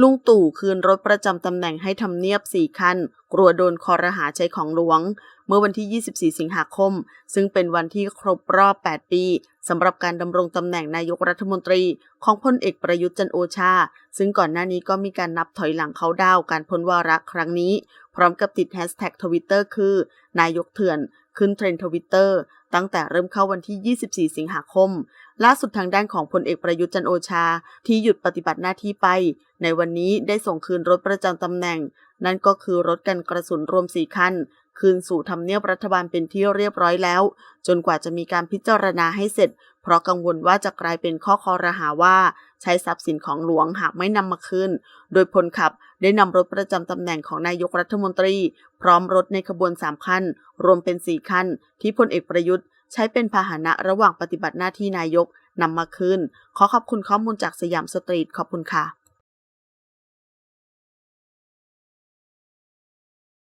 ลุงตู่คืนรถประจำตำแหน่งให้ทำเนียบ 4 คัน กลัวโดนคอรหาใช้ของหลวง เมื่อวันที่ 24 สิงหาคม ซึ่งเป็นวันที่ครบรอบ 8 ปีสำหรับการดำรงตำแหน่งนายกรัฐมนตรีของพลเอกประยุทธ์จันโอชา ซึ่งก่อนหน้านี้ก็มีการนับถอยหลังเขาดาวการพ้นวาระครั้งนี้ พร้อมกับติดแฮชแท็กทวิตเตอร์คือ นายกเถื่อน ขึ้นเทรนด์ทวิตเตอร์ ตั้งแต่เริ่มเข้าวันที่ 24 สิงหาคม ล่าสุดทางด้านของพลเอกประยุทธ์จันโอชา ที่หยุดปฏิบัติหน้าที่ไป ในวันนี้ได้ส่งคืนรถประจำตำแหน่ง นั่นก็คือรถกันกระสุนรวม 4 คัน คืนสู่ทำเนียบรัฐบาลเป็นที่เรียบร้อยแล้ว จนกว่าจะมีการพิจารณาให้เสร็จ เพราะกังวลว่าจะกลายเป็นข้อคอรหาว่า ใช้ทรัพย์สินของหลวงหากไม่นำมาคืนโดยพลขับได้นำรถประจำตำแหน่งของนายกรัฐมนตรี พร้อมรถในขบวน3คัน รวมเป็น4คัน ที่พลเอกประยุทธ์ ใช้เป็นพาหนะระหว่างปฏิบัติหน้าที่นายกนำมาคืนขอขอบคุณข้อมูลจากสยามสตรีทขอบคุณค่ะ